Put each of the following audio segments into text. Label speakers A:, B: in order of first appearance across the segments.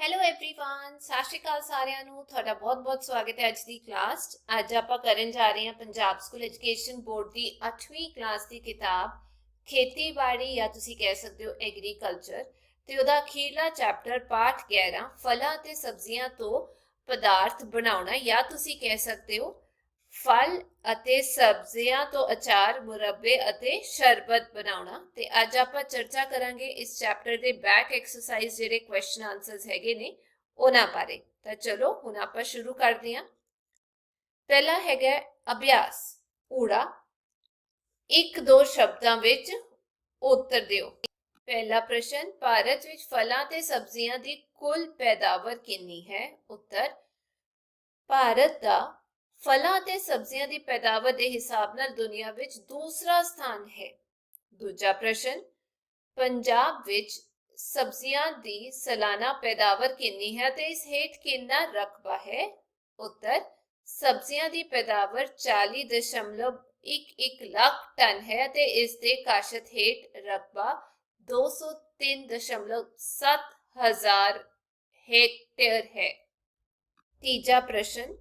A: Hello everyone ਸਤਿ ਸ਼੍ਰੀ ਅਕਾਲ ਸਾਰਿਆਂ ਨੂੰ ਤੁਹਾਡਾ ਬਹੁਤ-ਬਹੁਤ ਸਵਾਗਤ ਹੈ ਅੱਜ ਦੀ ਕਲਾਸ 'ਚ। ਅੱਜ ਆਪਾਂ ਕਰਨ ਜਾ ਰਹੇ ਹਾਂ ਪੰਜਾਬ ਸਕੂਲ ਐਜੂਕੇਸ਼ਨ ਬੋਰਡ ਦੀ 8ਵੀਂ ਕਲਾਸ ਦੀ ਕਿਤਾਬ ਖੇਤੀਬਾੜੀ ਜਾਂ ਤੁਸੀਂ ਕਹਿ ਸਕਦੇ ਹੋ ਐਗਰੀਕਲਚਰ ਤੇ ਉਹਦਾ ਅਖੀਰਲਾ ਚੈਪਟਰ ਪਾਠ 11 ਫਲਾਂ ਤੇ ਸਬਜ਼ੀਆਂ ਤੋਂ ਪਦਾਰਥ ਬਣਾਉਣਾ ਜਾਂ ਤੁਸੀਂ ਕਹਿ ਸਕਦੇ ਹੋ ਫਲ ਅਤੇ ਸਬਜ਼ੀਆਂ ਤੋਂ ਅਚਾਰ, ਮੁਰੱਬੇ ਅਤੇ ਸ਼ਰਬਤ ਬਣਾਉਣਾ। ਤੇ ਅੱਜ ਆਪਾਂ ਚਰਚਾ ਕਰਾਂਗੇ ਇਸ ਚੈਪਟਰ ਦੇ ਬੈਕ ਐਕਸਰਸਾਈਜ਼ ਜਿਹੜੇ ਕੁਐਸਚਨ ਆਨਸਰਸ ਹੈਗੇ ਨੇ, ਉਹਨਾਂ ਬਾਰੇ। ਤਾਂ ਚਲੋ, ਹੁਣ ਆਪਾਂ ਸ਼ੁਰੂ ਕਰਦੇ ਹਾਂ। ਪਹਿਲਾ ਹੈਗਾ ਅਭਿਆਸ, ਊੜਾ। ਇੱਕ ਦੋ ਸ਼ਬਦਾਂ ਵਿੱਚ ਉੱਤਰ ਦਿਓ। ਪਹਿਲਾ ਪ੍ਰਸ਼ਨ, ਭਾਰਤ ਵਿੱਚ ਫਲਾਂ ਤੇ ਸਬਜ਼ੀਆਂ ਦੀ ਕੁੱਲ ਪੈਦਾਵਾਰ ਕਿੰਨੀ ਹੈ? ਉੱਤਰ, ਭਾਰਤ ਦਾ ਫਲਾਂ ਅਤੇ ਸਬਜ਼ੀਆਂ ਦੀ ਪੈਦਾਵਾਰ ਦੇ ਹਿਸਾਬ ਨਾਲ ਦੁਨੀਆ ਵਿੱਚ ਦੂਸਰਾ ਸਥਾਨ ਹੈ। ਦੂਜਾ ਪ੍ਰਸ਼ਨ, ਪੰਜਾਬ ਵਿੱਚ ਸਬਜ਼ੀਆਂ ਦੀ ਸਾਲਾਨਾ ਪੈਦਾਵਾਰ ਕਿੰਨੀ ਹੈ ਤੇ ਇਸ ਹੇਠ ਕਿੰਨਾ ਰਕਬਾ ਹੈ? ਉੱਤਰ, ਸਬਜ਼ੀਆਂ ਦੀ ਪੈਦਾਵਾਰ 40.11 ਲੱਖ ਟਨ ਹੈ ਤੇ ਇਸ ਦੇ ਕਾਸ਼ਤ ਹੇਠ ਰਕਬਾ 203.7 ਹਜ਼ਾਰ ਹੈਕਟੇਅਰ ਹੈ। ਤੀਜਾ ਪ੍ਰਸ਼ਨ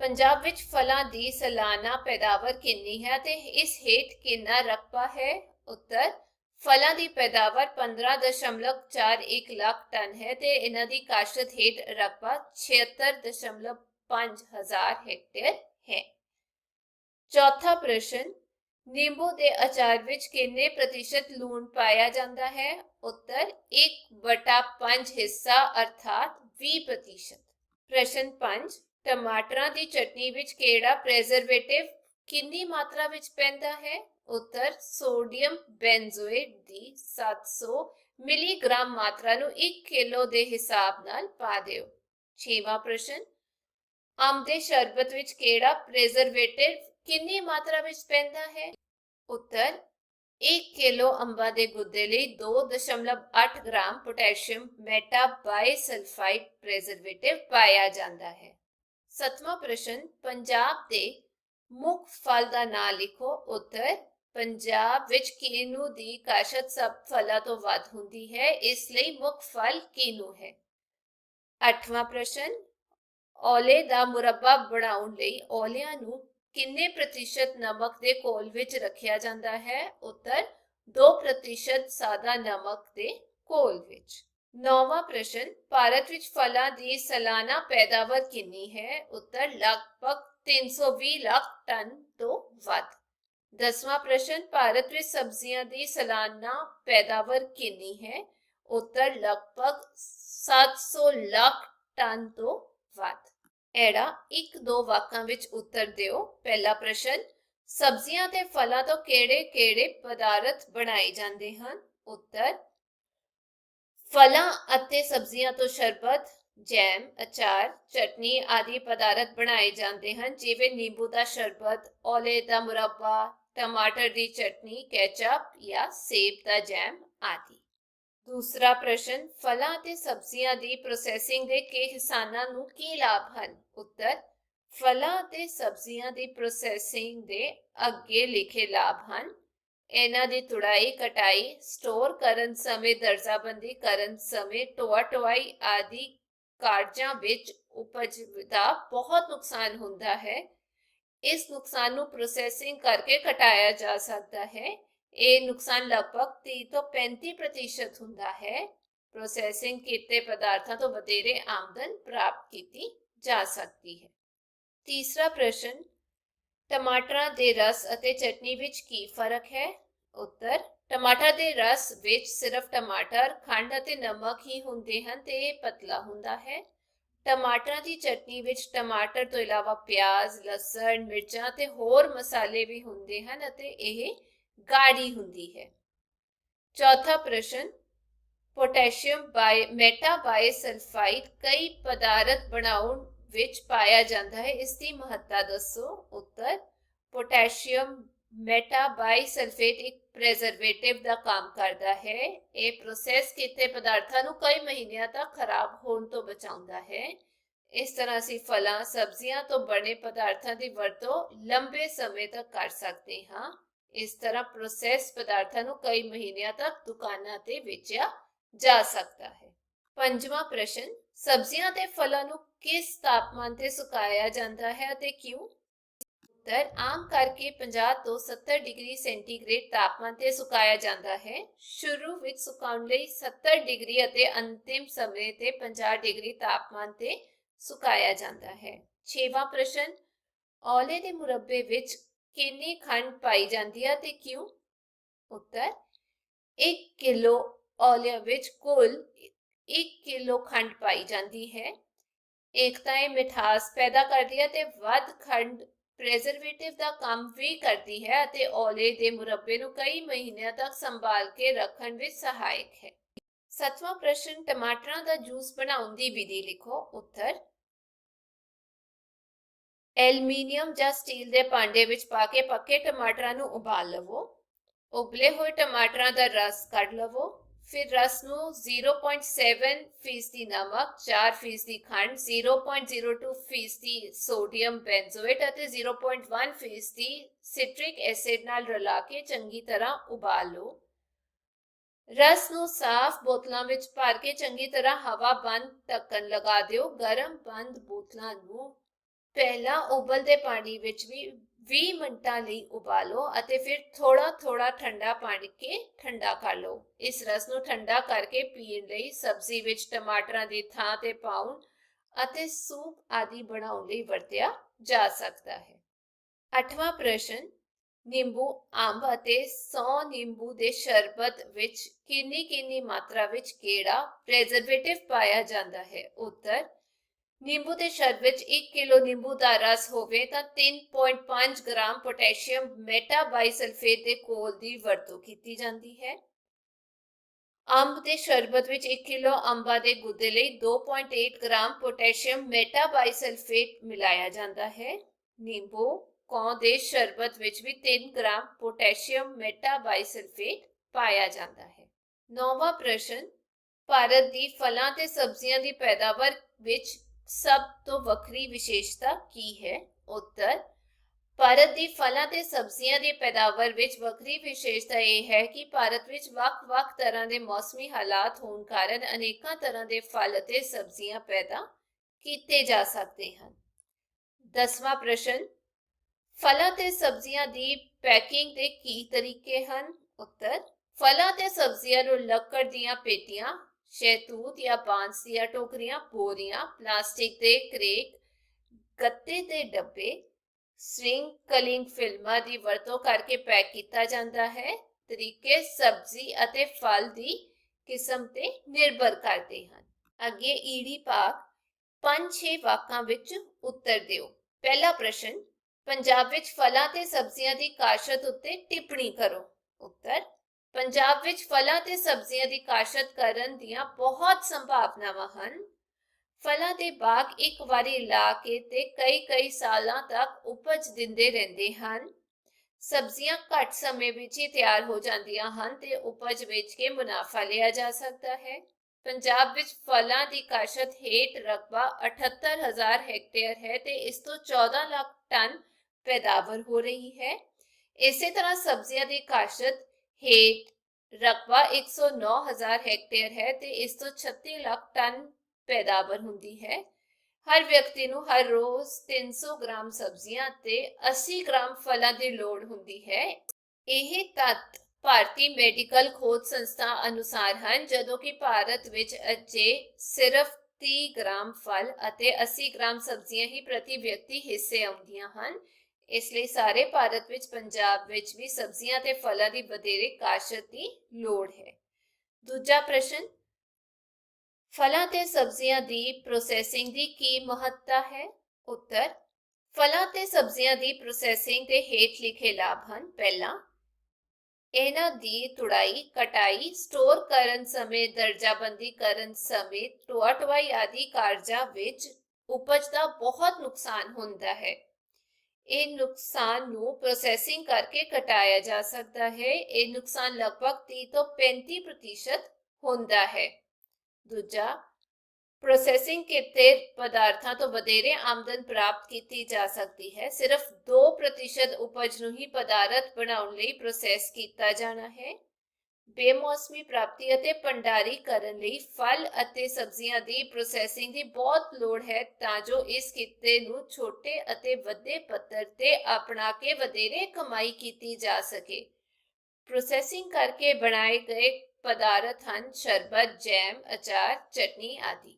A: ਪੰਜਾਬ ਵਿੱਚ ਫਲਾਂ ਦੀ ਸਾਲਾਨਾ ਪੈਦਾਵਾਰ ਕਿੰਨੀ ਹੈ ਤੇ ਇਸ ਹੇਠ ਕਿੰਨਾ ਰਕਬਾ ਹੈ? ਉੱਤਰ, ਫਲਾਂ ਦੀ ਪੈਦਾਵਾਰ 15.41 ਲੱਖ ਟਨ ਹੈ ਤੇ ਇਹਨਾਂ ਦੀ ਕਾਸ਼ਤ ਹੇਠ ਰਕਬਾ 76.5 ਹਜ਼ਾਰ ਹੈਕਟੇਅਰ ਹੈ। ਚੌਥਾ ਪ੍ਰਸ਼ਨ, ਨਿੰਬੂ ਦੇ ਅਚਾਰ ਵਿੱਚ ਕਿੰਨੇ ਪ੍ਰਤੀਸ਼ਤ ਲੂਣ ਪਾਇਆ ਜਾਂਦਾ ਹੈ? ਉੱਤਰ 1/5 ਹਿੱਸਾ ਅਰਥਾਤ 20 ਪ੍ਰਤੀਸ਼ਤ। ਪ੍ਰਸ਼ਨ 5 ਟਮਾਟਰਾਂ ਦੀ ਚਟਨੀ ਵਿੱਚ ਕਿਹੜਾ ਪ੍ਰੈਜ਼ਰਵੇਟਿਵ ਕਿੰਨੀ ਮਾਤਰਾ ਵਿੱਚ ਪੈਂਦਾ ਹੈ? ਉੱਤਰ ਸੋਡੀਅਮ ਬੈਂਜ਼ੋਏਟ ਦੀ 700 ਮਿਲੀਗ੍ਰਾਮ ਮਾਤਰਾ ਨੂੰ 1 ਕਿਲੋ ਦੇ ਹਿਸਾਬ ਨਾਲ ਪਾ ਦਿਓ। ਛੇਵਾਂ ਪ੍ਰਸ਼ਨ, ਅੰਬ ਦੇ ਸ਼ਰਬਤ ਵਿੱਚ ਕਿਹੜਾ ਪ੍ਰੈਜ਼ਰਵੇਟਿਵ ਕਿੰਨੀ ਮਾਤਰਾ ਵਿੱਚ ਪੈਂਦਾ ਹੈ? ਉੱਤਰ 1 ਕਿਲੋ ਅੰਬਾਂ ਦੇ ਗੁੱਦੇ ਲਈ 2.8 ਗ੍ਰਾਮ ਪੋਟਾਸ਼ੀਅਮ ਮੈਟਾਬਾਈਸਲਫਾਈਡ ਪ੍ਰੈਜ਼ਰਵੇਟਿਵ ਪਾਇਆ ਜਾਂਦਾ ਹੈ। ਸਤਵਾਂ ਪ੍ਰਸ਼ਨ, ਪੰਜਾਬ ਦੇ ਮੁੱਖ ਫਲ ਦਾ ਨਾਂ ਲਿਖੋ, ਉੱਤਰ, ਪੰਜਾਬ ਵਿੱਚ ਕੀਨੂ ਦੀ ਕਾਸ਼ਤ ਸਭ ਫਲਾਂ ਤੋਂ ਵੱਧ ਹੁੰਦੀ ਹੈ, ਇਸ ਲਈ ਮੁੱਖ ਫਲ ਕੀਨੂ ਹੈ? ਅੱਠਵਾਂ ਪ੍ਰਸ਼ਨ, ਔਲੇ ਦਾ ਮੁਰੱਬਾ ਬਣਾਉਣ ਲਈ ਔਲਿਆਂ ਨੂੰ ਕਿੰਨੇ ਪ੍ਰਤੀਸ਼ਤ ਨਮਕ ਦੇ ਘੋਲ ਵਿੱਚ ਰੱਖਿਆ ਜਾਂਦਾ ਹੈ? ਉੱਤਰ 2 ਪ੍ਰਤੀਸ਼ਤ ਸਾਦਾ ਨਮਕ ਦੇ ਘੋਲ ਵਿੱਚ। ਨੌਵਾਂ ਪ੍ਰਸ਼ਨ, ਭਾਰਤ ਵਿੱਚ ਫਲਾਂ ਦੀ ਸਾਲਾਨਾ ਪੈਦਾਵਾਰ ਕਿੰਨੀ ਹੈ? ਉੱਤਰ, ਲਗਭਗ 320 ਲੱਖ ਟਨ ਤੋਂ ਵੱਧ। ਦਸਵਾਂ ਪ੍ਰਸ਼ਨ, ਭਾਰਤ ਵਿੱਚ ਸਬਜ਼ੀਆਂ ਦੀ ਸਾਲਾਨਾ ਪੈਦਾਵਾਰ ਕਿੰਨੀ ਹੈ? ਉੱਤਰ, ਲਗਭਗ 700 ਲੱਖ ਟਨ ਤੋਂ ਵੱਧ। ਐੜਾ, ਇੱਕ ਦੋ ਵਾਕਾਂ ਵਿੱਚ ਉੱਤਰ ਦਿਓ। ਪਹਿਲਾ ਪ੍ਰਸ਼ਨ, ਸਬਜ਼ੀਆਂ ਤੇ ਫਲਾਂ ਤੋਂ ਕਿਹੜੇ-ਕਿਹੜੇ ਪਦਾਰਥ ਬਣਾਏ ਜਾਂਦੇ ਹਨ? ਉੱਤਰ ਫਲਾਂ ਅਤੇ ਸਬਜ਼ੀਆਂ ਤੋਂ ਸ਼ਰਬਤ, ਜੈਮ, ਅਚਾਰ, ਚਟਨੀ ਆਦਿ ਪਦਾਰਥ ਬਣਾਏ ਜਾਂਦੇ ਹਨ, ਜਿਵੇਂ ਨਿੰਬੂ ਦਾ ਸ਼ਰਬਤ, ਔਲੇ ਦਾ ਮੁਰੱਬਾ, ਟਮਾਟਰ ਦੀ ਚਟਨੀ ਕੈਚਅਪ ਜਾਂ ਸੇਬ ਦਾ ਜੈਮ ਆਦਿ। ਦੂਸਰਾ ਪ੍ਰਸ਼ਨ, ਫਲਾਂ ਅਤੇ ਸਬਜ਼ੀਆਂ ਦੀ ਪ੍ਰੋਸੈਸਿੰਗ ਦੇ ਕਿਸਾਨਾਂ ਨੂੰ ਕੀ ਲਾਭ ਹਨ? ਉੱਤਰ, ਫਲਾਂ ਅਤੇ ਸਬਜ਼ੀਆਂ ਦੀ ਪ੍ਰੋਸੈਸਿੰਗ ਦੇ ਅੱਗੇ ਲਿਖੇ ਲਾਭ ਹਨ। ਇਹਨਾਂ ਦੀ ਤੁੜਾਈ ਕਟਾਈ ਸਟੋਰ ਕਰਨ ਸਮੇਂ, ਦਰਜਾਬੰਦੀ ਕਰਨ ਸਮੇਂ ਟੋਆ ਟੋਆਈ ਆਦਿ ਕਾਰਜਾਂ ਵਿੱਚ ਉਪਜ ਦਾ ਬਹੁਤ ਨੁਕਸਾਨ ਹੁੰਦਾ ਹੈ। ਇਸ ਨੁਕਸਾਨ ਨੂੰ ਪ੍ਰੋਸੈਸਿੰਗ ਕਰਕੇ ਘਟਾਇਆ ਜਾ ਸਕਦਾ ਹੈ। ਇਹ ਨੁਕਸਾਨ ਲਗਭਗ 30 ਤੋਂ 35% ਹੁੰਦਾ ਹੈ। ਪ੍ਰੋਸੈਸਿੰਗ ਕੀਤੇ ਪਦਾਰਥਾਂ ਤੋਂ ਵਧੇਰੇ ਆਮਦਨ ਪ੍ਰਾਪਤ ਕੀਤੀ ਜਾ ਸਕਦੀ ਹੈ। ਤੀਸਰਾ ਪ੍ਰਸ਼ਨ ਟਮਾਟਰਾਂ ਦੇ ਰਸ ਅਤੇ ਚਟਨੀ ਵਿੱਚ ਕੀ ਫ਼ਰਕ ਹੈ? ਉੱਤਰ, ਟਮਾਟਰ ਦੇ ਰਸ ਵਿੱਚ ਸਿਰਫ ਟਮਾਟਰ, ਖੰਡ ਅਤੇ ਨਮਕ ਹੀ ਹੁੰਦੇ ਹਨ ਤੇ ਇਹ ਪਤਲਾ ਹੁੰਦਾ ਹੈ। ਟਮਾਟਰਾਂ ਦੀ ਚਟਨੀ ਵਿੱਚ ਟਮਾਟਰ ਤੋਂ ਇਲਾਵਾ ਪਿਆਜ਼, ਲਸਣ, ਮਿਰਚਾਂ ਤੇ ਹੋਰ ਮਸਾਲੇ ਵੀ ਹੁੰਦੇ ਹਨ ਅਤੇ ਇਹ ਗਾੜੀ ਹੁੰਦੀ ਹੈ। ਚੌਥਾ ਪ੍ਰਸ਼ਨ, ਪੋਟਾਸ਼ੀਅਮ ਬਾਈ ਮੈਟਾਬਾਈਸਲਫਾਈਡ ਕਈ ਪਦਾਰਥ ਬਣਾਉਣ ਵਿੱਚ ਪਾਇਆ ਜਾਂਦਾ ਹੈ। ਇਸ ਦੀ ਮਹੱਤਤਾ ਦੱਸੋ। ਉੱਤਰ, ਪੋਟਾਸ਼ੀਅਮ ਮੈਟਾਬਾਈਸਲਫੇਟ ਇੱਕ ਪ੍ਰੈਜ਼ਰਵੇਟਿਵ ਦਾ ਕੰਮ ਕਰਦਾ ਹੈ। ਇਹ ਪ੍ਰੋਸੈਸ ਕੀਤੇ ਪਦਾਰਥਾਂ ਨੂੰ ਕਈ ਮਹੀਨਿਆਂ ਤੱਕ ਖਰਾਬ ਹੋਣ ਤੋਂ ਬਚਾਉਂਦਾ ਹੈ। ਇਸ ਤਰ੍ਹਾਂ ਅਸੀਂ ਫਲਾਂ, ਸਬਜ਼ੀਆਂ ਤੋਂ ਬਣੇ ਪਦਾਰਥਾਂ ਦੀ ਵਰਤੋਂ ਲੰਬੇ ਸਮੇਂ ਤੱਕ ਕਰ ਸਕਦੇ ਹਾਂ। ਇਸ ਤਰ੍ਹਾਂ ਪ੍ਰੋਸੈਸ ਪਦਾਰਥਾਂ ਨੂੰ ਕਈ ਮਹੀਨਿਆਂ ਤੱਕ ਦੁਕਾਨਾਂ ਤੇ ਵੇਚਿਆ ਜਾ ਸਕਦਾ ਹੈ। ਪੰਜਵਾਂ ਪ੍ਰਸ਼ਨ ਸਬਜ਼ੀਆਂ ਤੇ ਫਲਾਂ ਨੂੰ ਕਿਸ ਤਾਪਮਾਨ ਤੇ ਸੁਕਾਇਆ ਜਾਂਦਾ ਹੈ ਅਤੇ ਕਿਉਂ? ਉੱਤਰ, ਆਮ ਕਰਕੇ 50 ਤੋਂ 70 ਡਿਗਰੀ ਸੈਂਟੀਗ੍ਰੇਡ ਤਾਪਮਾਨ ਤੇ ਸੁਕਾਇਆ ਜਾਂਦਾ ਹੈ। ਸ਼ੁਰੂ ਵਿੱਚ ਸੁਕਾਉਣ ਲਈ 70 ਡਿਗਰੀ ਅਤੇ ਅੰਤਿਮ ਸਮੇਂ ਤੇ 50 ਡਿਗਰੀ ਤਾਪਮਾਨ ਤੇ ਸੁਕਾਇਆ ਜਾਂਦਾ ਹੈ। ਛੇਵਾਂ ਪ੍ਰਸ਼ਨ, ਔਲੇ ਦੇ ਮੁਰੱਬੇ ਵਿੱਚ ਕਿੰਨੀ ਖੰਡ ਪਾਈ ਜਾਂਦੀ ਹੈ ਤੇ ਕਿਉਂ? ਉੱਤਰ 1 ਕਿਲੋ ਔਲੇ ਵਿੱਚ ਕੁੱਲ 1 ਕਿਲੋ ਖੰਡ ਪਾਈ ਜਾਂਦੀ ਹੈ। ਏਕਤਾ ਇਹ ਮਿਠਾਸ ਪੈਦਾ ਕਰਦੀ ਹੈ ਤੇ ਵੱਧ ਖੰਡ ਪ੍ਰੈਜ਼ਰਵੇਟਿਵ ਦਾ ਕੰਮ ਵੀ ਕਰਦੀ ਹੈ ਅਤੇ ਔਲੇ ਦੇ ਮੁਰੱਬੇ ਨੂੰ ਕਈ ਮਹੀਨਿਆਂ ਤੱਕ ਸੰਭਾਲ ਕੇ ਰੱਖਣ ਵਿੱਚ ਸਹਾਇਕ ਹੈ। ਸਤਵਾਂ ਪ੍ਰਸ਼ਨ, ਟਮਾਟਰਾਂ ਦਾ ਜੂਸ ਬਣਾਉਣ ਦੀ ਵਿਧੀ ਲਿਖੋ। ਉੱਤਰ ਐਲੂਮੀਨੀਅਮ ਜਾਂ ਸਟੀਲ ਦੇ ਭਾਂਡੇ ਵਿੱਚ ਪਾ ਕੇ ਪੱਕੇ ਟਮਾਟਰਾਂ ਨੂੰ ਉਬਾਲ ਲਵੋ। ਉਬਲੇ ਹੋਏ ਟਮਾਟਰਾਂ ਦਾ ਰਸ ਕੱਢ ਲਵੋ। ਫਿਰ ਰਸ ਨੂੰ 0.7 ਫੀਸਦੀ ਨਮਕ 4 ਫੀਸਦੀ ਖੰਡ 0.02 ਫੀਸਦੀ ਸੋਡੀਅਮ ਬੈਂਜ਼ੋਏਟ ਅਤੇ 0.1 ਫੀਸਦੀ ਸਿਟ੍ਰਿਕ ਐਸਿਡ ਨਾਲ ਰਲਾ ਕੇ ਚੰਗੀ ਤਰ੍ਹਾਂ ਉਬਾਲ ਲਓ। ਰਸ ਨੂੰ ਸਾਫ਼ ਬੋਤਲਾਂ ਵਿੱਚ ਭਰ ਕੇ ਚੰਗੀ ਤਰ੍ਹਾਂ ਹਵਾ ਬੰਦ ਢੱਕਣ ਲਗਾ ਦਿਓ। ਗਰਮ ਬੰਦ ਬੋਤਲਾਂ ਨੂੰ ਪਹਿਲਾਂ ਉਬਲਦੇ ਪਾਣੀ ਵਿੱਚ ਵੀ 20 ਮਿੰਟਾਂ ਲਈ ਉਬਾਲੋ ਅਤੇ ਫਿਰ ਥੋੜਾ ਥੋੜਾ ਠੰਡਾ ਪਾਣੀ ਕੇ ਠੰਡਾ ਕਰ ਲਓ। ਇਸ ਰਸ ਨੂੰ ਠੰਡਾ ਕਰਕੇ ਪੀਣ ਲਈ ਸਬਜ਼ੀ ਵਿੱਚ ਟਮਾਟਰਾਂ ਦੀ ਥਾਂ ਤੇ ਪਾਉਣ ਅਤੇ ਸੂਪ ਆਦਿ ਬਣਾਉਣ ਲਈ ਵਰਤਿਆ ਜਾ ਸਕਦਾ ਹੈ। ਅੱਠਵਾਂ ਪ੍ਰਸ਼ਨ, ਨਿੰਬੂ, ਅੰਬ ਅਤੇ ਸੌ ਨਿੰਬੂ ਦੇ ਸ਼ਰਬਤ ਵਿੱਚ ਕਿੰਨੀ ਕਿੰਨੀ ਮਾਤਰਾ ਵਿੱਚ ਕਿਹੜਾ ਪ੍ਰੈਜ਼ਰਵੇਟਿਵ ਪਾਇਆ ਜਾਂਦਾ ਹੈ? ਉੱਤਰ ਨਿੰਬੂ ਦੇ ਸ਼ਰਬਤ ਵਿੱਚ 1 ਕਿਲੋ ਨਿੰਬੂ ਦਾ ਰਸ ਹੋਵੇ ਤਾਂ 3.5 ਗ੍ਰਾਮ ਪੋਟਾਸ਼ੀਅਮ ਮੈਟਾਬਾਈਸਲਫੇਟ ਦੇ ਕੋਲ ਦੀ ਵਰਤੋਂ ਕੀਤੀ ਜਾਂਦੀ ਹੈ। ਅੰਬ ਦੇ ਸ਼ਰਬਤ ਵਿੱਚ 1 ਕਿਲੋ ਅੰਬਾਂ ਦੇ ਗੁੱਦੇ ਲਈ 2.8 ਗ੍ਰਾਮ ਪੋਟਾਸ਼ੀਅਮ ਮੈਟਾਬਾਈਸਲਫੇਟ ਮਿਲਾਇਆ ਜਾਂਦਾ ਹੈ। ਨਿੰਬੂ ਕੌਂ ਦੇ ਸ਼ਰਬਤ ਵਿੱਚ ਵੀ 3 ਗ੍ਰਾਮ ਪੋਟਾਸ਼ੀਅਮ ਮੈਟਾਬਾਈਸਲਫੇਟ ਪਾਇਆ ਜਾਂਦਾ ਹੈ। ਨੌਵਾਂ ਪ੍ਰਸ਼ਨ, ਭਾਰਤ ਦੀ ਫਲਾਂ ਤੇ ਸਬਜ਼ੀਆਂ ਦੀ ਪੈਦਾਵਾਰ ਵਿੱਚ ਸਭ ਤੋਂ ਵੱਖਰੀ ਵਿਸ਼ੇਸ਼ਤਾ ਕੀ ਹੈ? ਉੱਤਰ, ਭਾਰਤ ਦੀ ਫਲਾਂ ਤੇ ਸਬਜ਼ੀਆਂ ਦੀ ਪੈਦਾਵਾਰ ਵਿੱਚ ਵੱਖਰੀ ਵਿਸ਼ੇਸ਼ਤਾ ਇਹ ਹੈ ਕਿ ਭਾਰਤ ਵਿੱਚ ਵੱਖ-ਵੱਖ ਤਰ੍ਹਾਂ ਦੇ ਮੌਸਮੀ ਹਾਲਾਤ ਹੋਣ ਕਾਰਨ ਅਨੇਕਾਂ ਤਰ੍ਹਾਂ ਦੇ ਫਲ ਅਤੇ ਸਬਜ਼ੀਆਂ ਪੈਦਾ ਕੀਤੇ ਜਾ ਸਕਦੇ ਹਨ। ਦਸਵਾਂ ਪ੍ਰਸ਼ਨ, ਫਲਾਂ ਤੇ ਸਬਜ਼ੀਆਂ ਦੀ ਪੈਕਿੰਗ ਦੇ ਕੀ ਤਰੀਕੇ ਹਨ? ਉੱਤਰ, ਫਲਾਂ ਤੇ ਸਬਜ਼ੀਆਂ ਨੂੰ ਲੱਕੜ ਦੀਆਂ ਪੇਟੀਆਂ ਸ਼ਹਿਤੂਤ ਜਾਂ ਬਾਂਸ ਦੀਆਂ ਟੋਕਰੀਆਂ, ਬੋਰੀਆਂ, ਪਲਾਸਟਿਕ ਦੇ ਕਰੇਕ, ਗੱਤੇ ਦੇ ਡੱਬੇ, ਸਟ੍ਰਿੰਗ ਕਲਿੰਗ ਫਿਲਮਾਂ ਦੀ ਵਰਤੋਂ ਕਰਕੇ ਪੈਕ ਕੀਤਾ ਜਾਂਦਾ ਹੈ। ਤਰੀਕੇ ਸਬਜ਼ੀ ਅਤੇ ਫਲ ਦੀ ਕਿਸਮ ਤੇ ਨਿਰਭਰ ਕਰਦੇ ਹਨ। ਅੱਗੇ ਈੜੀ ਪਾਕ ਪੰਜ ਛੇ ਵਾਕਾਂ ਵਿੱਚ ਉੱਤਰ ਦਿਓ। ਪਹਿਲਾ ਪ੍ਰਸ਼ਨ, ਪੰਜਾਬ ਵਿੱਚ ਫਲਾਂ ਤੇ ਸਬਜ਼ੀਆਂ ਦੀ ਕਾਸ਼ਤ ਉੱਤੇ ਟਿੱਪਣੀ ਕਰੋ। ਉੱਤਰ ਪੰਜਾਬ ਵਿੱਚ ਫਲਾਂ ਤੇ ਸਬਜ਼ੀਆਂ ਦੀ ਕਾਸ਼ਤ ਕਰਨ ਦੀਆਂ ਬਹੁਤ ਸੰਭਾਵਨਾਵਾਂ ਹਨ। ਫਲਾਂ ਦੇ ਬਾਗ ਇੱਕ ਵਾਰੀ ਲਾ ਕੇ ਤੇ ਕਈ ਕਈ ਸਾਲਾਂ ਤੱਕ ਉਪਜ ਦਿੰਦੇ ਰਹਿੰਦੇ ਹਨ। ਸਬਜ਼ੀਆਂ ਘੱਟ ਸਮੇਂ ਵਿੱਚ ਹੀ ਤਿਆਰ ਹੋ ਜਾਂਦੀਆਂ ਹਨ ਤੇ ਉਪਜ ਵੇਚ ਕੇ ਮੁਨਾਫਾ ਲਿਆ ਜਾ ਸਕਦਾ ਹੈ। ਪੰਜਾਬ ਵਿੱਚ ਫਲਾਂ ਦੀ ਕਾਸ਼ਤ ਹੇਠ ਰਕਬਾ 78000 ਹੈਕਟੇਅਰ ਹੈ ਤੇ ਇਸ ਤੋਂ 14 ਲੱਖ ਟਨ ਪੈਦਾਵਾਰ ਹੋ ਰਹੀ ਹੈ। ਇਸੇ ਤਰ੍ਹਾਂ ਸਬਜ਼ੀਆਂ ਦੀ ਕਾਸ਼ਤ ਹੇਠ ਰਕਬਾ 109000 ਹੈਕਟੇਅਰ ਹੈ ਤੇ ਇਸ ਤੋਂ 36 ਲੱਖ ਟਨ ਪੈਦਾਵਾਰ ਹੁੰਦੀ ਹੈ। ਹਰ ਵਿਅਕਤੀ ਨੂੰ ਹਰ ਰੋਜ਼ 300 ਗ੍ਰਾਮ ਸਬਜ਼ੀਆਂ ਤੇ 80 ਗ੍ਰਾਮ ਫਲਾਂ ਦੀ ਲੋੜ ਹੁੰਦੀ ਹੈ। ਇਹ ਤੱਤ ਭਾਰਤੀ ਮੈਡੀਕਲ ਖੋਜ ਸੰਸਥਾ ਅਨੁਸਾਰ ਹਨ, ਜਦੋਂ ਕਿ ਭਾਰਤ ਵਿੱਚ ਅਜੇ ਸਿਰਫ 30 ਗ੍ਰਾਮ ਫਲ ਅਤੇ 80 ਗ੍ਰਾਮ ਸਬਜ਼ੀਆਂ ਹੀ ਪ੍ਰਤੀ ਵਿਅਕਤੀ ਹਿੱਸੇ ਆਉਂਦੀਆਂ ਹਨ। ਇਸ ਲਈ ਸਾਰੇ ਭਾਰਤ ਵਿੱਚ, ਪੰਜਾਬ ਵਿੱਚ ਵੀ ਸਬਜ਼ੀਆਂ ਤੇ ਫਲਾਂ ਦੀ ਵਧੇਰੇ ਕਾਸ਼ਤ ਦੀ ਲੋੜ ਹੈ। ਦੂਜਾ ਪ੍ਰਸ਼ਨ, ਫਲਾਂ ਤੇ ਸਬਜ਼ੀਆਂ ਦੀ ਪ੍ਰੋਸੈਸਿੰਗ ਦੀ ਕੀ ਮਹੱਤਤਾ ਹੈ? ਉੱਤਰ, ਫਲਾਂ ਤੇ ਸਬਜ਼ੀਆਂ ਦੀ ਪ੍ਰੋਸੈਸਿੰਗ ਦੇ ਹੇਠ ਲਿਖੇ ਲਾਭ ਹਨ। ਪਹਿਲਾ, ਇਹਨਾਂ ਦੀ ਤੁੜਾਈ, ਕਟਾਈ ਸਟੋਰ ਕਰਨ ਸਮੇਂ, ਦਰਜਾਬੰਦੀ ਕਰਨ ਸਮੇਂ ਟੋਆ ਟਵਾਈ ਆਦਿ ਕਾਰਜਾਂ ਵਿੱਚ ਉਪਜ ਦਾ ਬਹੁਤ ਨੁਕਸਾਨ ਹੁੰਦਾ ਹੈ। ਇਹ ਨੁਕਸਾਨ ਨੂੰ ਪ੍ਰੋਸੈਸਿੰਗ ਕਰਕੇ ਘਟਾਇਆ ਜਾ ਸਕਦਾ ਹੈ ਇਹ ਨੁਕਸਾਨ ਲਗਭਗ 30 ਤੋਂ 35% ਹੁੰਦਾ ਹੈ ਦੂਜਾ ਪ੍ਰੋਸੈਸਿੰਗ ਕੀਤੇ ਪਦਾਰਥਾਂ ਤੋਂ ਵਧੇਰੇ ਆਮਦਨ ਪ੍ਰਾਪਤ ਕੀਤੀ ਜਾ ਸਕਦੀ ਹੈ ਸਿਰਫ 2% ਉਪਜ ਨੂੰ ਹੀ ਪਦਾਰਥ ਬਣਾਉਣ ਲਈ ਪ੍ਰੋਸੈਸ ਕੀਤਾ ਜਾਣਾ ਹੈ ਬੇਮੌਸਮੀ ਪ੍ਰਾਪਤੀ ਅਤੇ ਭੰਡਾਰੀ ਕਰਨ ਲਈ ਫਲ ਅਤੇ ਸਬਜ਼ੀਆਂ ਦੀ ਪ੍ਰੋਸੈਸਿੰਗ ਦੀ ਬਹੁਤ ਲੋੜ ਹੈ ਤਾਂ ਜੋ ਇਸ ਕਿੱਤੇ ਨੂੰ ਛੋਟੇ ਅਤੇ ਵੱਡੇ ਪੱਧਰ ਤੇ ਅਪਣਾ ਕੇ ਵਧੇਰੇ ਕਮਾਈ ਕੀਤੀ ਜਾ ਸਕੇ। ਪ੍ਰੋਸੈਸਿੰਗ ਕਰਕੇ ਬਣਾਏ ਗਏ ਪਦਾਰਥ ਹਨ ਸ਼ਰਬਤ, ਜੈਮ, ਅਚਾਰ, ਚਟਨੀ ਆਦਿ।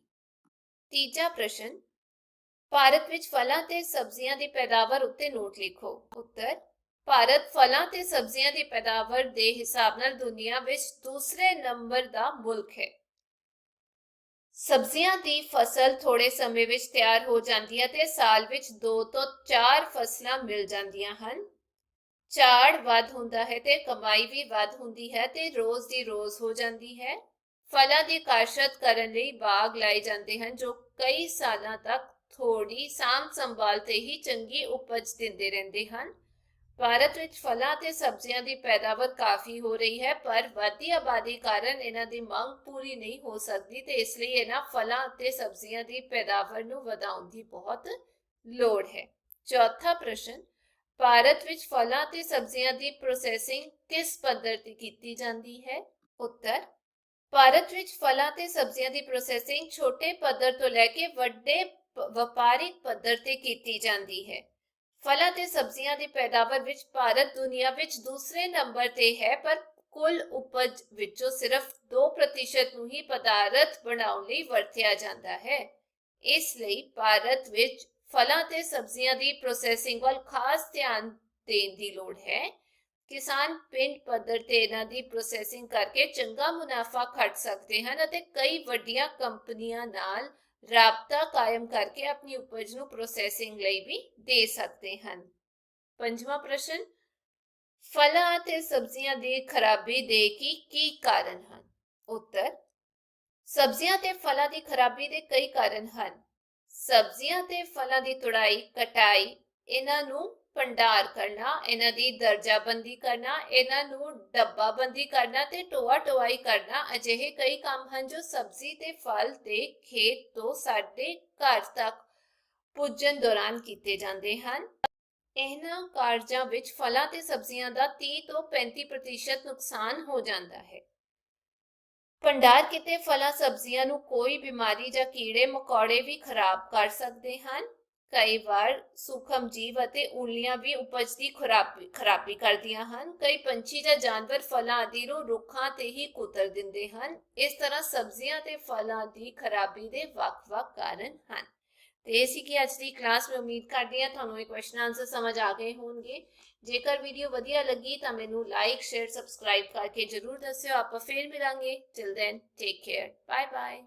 A: ਤੀਜਾ ਪ੍ਰਸ਼ਨ, ਭਾਰਤ ਵਿੱਚ ਫਲਾਂ ਤੇ ਸਬਜ਼ੀਆਂ ਦੀ ਪੈਦਾਵਾਰ ਉੱਤੇ ਨੋਟ ਲਿਖੋ। ਉੱਤਰ ਭਾਰਤ ਫਲਾਂ ਤੇ ਸਬਜ਼ੀਆਂ ਦੀ ਪੈਦਾਵਾਰ ਦੇ ਹਿਸਾਬ ਨਾਲ ਦੁਨੀਆ ਵਿੱਚ ਦੂਸਰੇ ਨੰਬਰ ਦਾ ਮੁਲਕ ਹੈ। ਸਬਜ਼ੀਆਂ ਦੀ ਫਸਲ ਥੋੜੇ ਸਮੇਂ ਵਿੱਚ ਤਿਆਰ ਹੋ ਜਾਂਦੀ ਹੈ ਤੇ ਸਾਲ ਵਿੱਚ 2 ਤੋਂ 4 ਫਸਲਾਂ ਮਿਲ ਜਾਂਦੀਆਂ ਹਨ। ਝਾੜ ਵੱਧ ਹੁੰਦਾ ਹੈ ਤੇ ਕਮਾਈ ਵੀ ਵੱਧ ਹੁੰਦੀ ਹੈ ਤੇ ਰੋਜ਼ ਦੀ ਰੋਜ਼ ਹੋ ਜਾਂਦੀ ਹੈ। ਫਲਾਂ ਦੀ ਕਾਸ਼ਤ ਕਰਨ ਲਈ ਬਾਗ ਲਾਏ ਜਾਂਦੇ ਹਨ ਜੋ ਕਈ ਸਾਲਾਂ ਤੱਕ ਥੋੜੀ ਸਾਂਭ ਸੰਭਾਲ ਤੇ ਹੀ ਚੰਗੀ ਉਪਜ ਦਿੰਦੇ ਰਹਿੰਦੇ ਹਨ। ਭਾਰਤ ਵਿੱਚ ਫਲਾਂ ਤੇ ਸਬਜ਼ੀਆਂ ਦੀ ਪੈਦਾਵਾਰ ਕਾਫੀ ਹੋ ਰਹੀ ਹੈ, ਪਰ ਵਧਦੀ ਆਬਾਦੀ ਕਾਰਨ ਇਹਨਾਂ ਦੀ ਮੰਗ ਪੂਰੀ ਨਹੀਂ ਹੋ ਸਕਦੀ ਤੇ ਇਸ ਲਈ ਇਹਨਾਂ ਫਲਾਂ ਅਤੇ ਸਬਜ਼ੀਆਂ ਦੀ ਪੈਦਾਵਾਰ ਨੂੰ ਵਧਾਉਣ ਦੀ ਬਹੁਤ ਲੋੜ ਹੈ। ਚੌਥਾ ਪ੍ਰਸ਼ਨ, ਭਾਰਤ ਵਿੱਚ ਫਲਾਂ ਤੇ ਸਬਜ਼ੀਆਂ ਦੀ ਪ੍ਰੋਸੈਸਿੰਗ ਕਿਸ ਪੱਧਰ ਤੇ ਕੀਤੀ ਜਾਂਦੀ ਹੈ? ਉੱਤਰ, ਭਾਰਤ ਵਿੱਚ ਫਲਾਂ ਤੇ ਸਬਜ਼ੀਆਂ ਦੀ ਪ੍ਰੋਸੈਸਿੰਗ ਛੋਟੇ ਪੱਧਰ ਤੋਂ ਲੈ ਕੇ ਵੱਡੇ ਵਪਾਰਿਕ ਪੱਧਰ ਤੇ ਕੀਤੀ ਜਾਂਦੀ ਹੈ। ਫਲਾਂ ਤੇ ਸਬਜ਼ੀਆਂ ਦੀ ਪੈਦਾਵਾਰ ਵਿੱਚ ਭਾਰਤ ਦੁਨੀਆ ਵਿੱਚ ਦੂਸਰੇ ਨੰਬਰ ਤੇ ਹੈ, ਪਰ ਕੁੱਲ ਉਪਜ ਵਿੱਚੋਂ ਸਿਰਫ 2% ਨੂੰ ਹੀ ਪਦਾਰਥ ਬਣਾਉਣ ਲਈ ਵਰਤਿਆ ਜਾਂਦਾ ਹੈ। ਇਸ ਲਈ ਭਾਰਤ ਵਿੱਚ ਫਲਾਂ ਤੇ ਸਬਜ਼ੀਆਂ ਦੀ ਪ੍ਰੋਸੈਸਿੰਗ ਵੱਲ ਖਾਸ ਧਿਆਨ ਦੇਣ ਦੀ ਲੋੜ ਹੈ। ਕਿਸਾਨ ਪਿੰਡ ਪੱਧਰ ਤੇ ਇਹਨਾਂ ਦੀ ਪ੍ਰੋਸੈਸਿੰਗ ਕਰਕੇ ਚੰਗਾ ਮੁਨਾਫਾ ਖੱਟ ਸਕਦੇ ਹਨ ਅਤੇ ਕਈ ਵੱਡੀਆਂ ਕੰਪਨੀਆਂ ਨਾਲ ਰਾਬਤਾ ਕਾਇਮ ਕਰਕੇ ਆਪਣੀ ਉਪਜ ਨੂੰ ਪ੍ਰੋਸੈਸਿੰਗ ਲਈ ਵੀ ਦੇ ਸਕਦੇ ਹਨ। ਪੰਜਵਾਂ ਪ੍ਰਸ਼ਨ, ਫਲਾਂ ਅਤੇ ਸਬਜ਼ੀਆਂ ਦੀ ਖਰਾਬੀ ਦੇ ਕੀ ਕੀ ਕਾਰਨ ਹਨ? ਉੱਤਰ, ਸਬਜ਼ੀਆਂ ਤੇ ਫਲਾਂ ਦੀ ਖਰਾਬੀ ਦੇ ਕਈ ਕਾਰਨ ਹਨ। ਸਬਜ਼ੀਆਂ ਤੇ ਫਲਾਂ ਦੀ ਤੁੜਾਈ, ਕਟਾਈ, ਇਹਨਾਂ ਨੂੰ ਭੰਡਾਰ ਕਰਨਾ, ਇਹਨਾਂ ਦੀ ਦਰਜਾਬੰਦੀ ਕਰਨਾ, ਇਹਨਾਂ ਨੂੰ ਡੱਬਾਬੰਦੀ ਕਰਨਾ ਤੇ ਟੋਆ ਟੋਆਈ ਕਰਨਾ, ਅਜਿਹੇ ਕਈ ਕੰਮ ਹਨ ਜੋ ਸਬਜ਼ੀ ਤੇ ਫਲ ਤੇ ਖੇਤ ਤੋਂ ਸਾਡੇ ਘਰ ਤੱਕ ਪੁੱਜਣ ਦੌਰਾਨ ਕੀਤੇ ਜਾਂਦੇ ਹਨ। ਇਹਨਾਂ ਕਾਰਜਾਂ ਵਿੱਚ ਫਲਾਂ ਤੇ ਸਬਜ਼ੀਆਂ ਦਾ 30 ਤੋਂ 35% ਨੁਕਸਾਨ ਹੋ ਜਾਂਦਾ ਹੈ। ਭੰਡਾਰ ਕਿਤੇ ਫਲਾਂ, ਸਬਜ਼ੀਆਂ ਨੂੰ ਕੋਈ ਬਿਮਾਰੀ ਜਾਂ ਕੀੜੇ ਮਕੌੜੇ ਵੀ ਖਰਾਬ ਕਰ ਸਕਦੇ ਹਨ। ਕਈ ਵਾਰ ਸੂਖਮ ਜੀਵ ਅਤੇ ਉਲੀਆਂ ਵੀ ਉਪਜ ਦੀ ਖਰਾਬੀ ਖਰਾਬੀ ਕਰਦੀਆਂ ਹਨ। ਕਈ ਪੰਛੀ ਜਾਂ ਜਾਨਵਰ ਫਲਾਂ ਆਦਿ ਨੂੰ ਰੁੱਖਾਂ ਤੇ ਹੀ ਕੁਤਰ ਦਿੰਦੇ ਹਨ। ਇਸ ਤਰ੍ਹਾਂ ਸਬਜ਼ੀਆਂ ਤੇ ਫਲਾਂ ਦੀ ਖਰਾਬੀ ਦੇ ਵੱਖ-ਵੱਖ ਕਾਰਨ ਹਨ। ਤੇ ਇਹ ਸੀ ਕਿ ਅੱਜ ਦੀ ਕਲਾਸ ਮੈਂ ਉਮੀਦ ਕਰਦੀ ਹਾਂ ਤੁਹਾਨੂੰ ਇਹ ਕੁਐਸਚਨ ਆਨਸਰ ਸਮਝ ਆ ਗਏ ਹੋਣਗੇ। ਜੇਕਰ ਵੀਡੀਓ ਵਧੀਆ ਲੱਗੀ ਤਾਂ ਮੈਨੂੰ ਲਾਈਕ ਸ਼ੇਅਰ ਸਬਸਕ੍ਰਾਈਬ ਕਰਕੇ ਜਰੂਰ ਦੱਸਿਓ। ਆਪਾਂ ਫੇਰ ਮਿਲਾਂਗੇ। Till then take care bye bye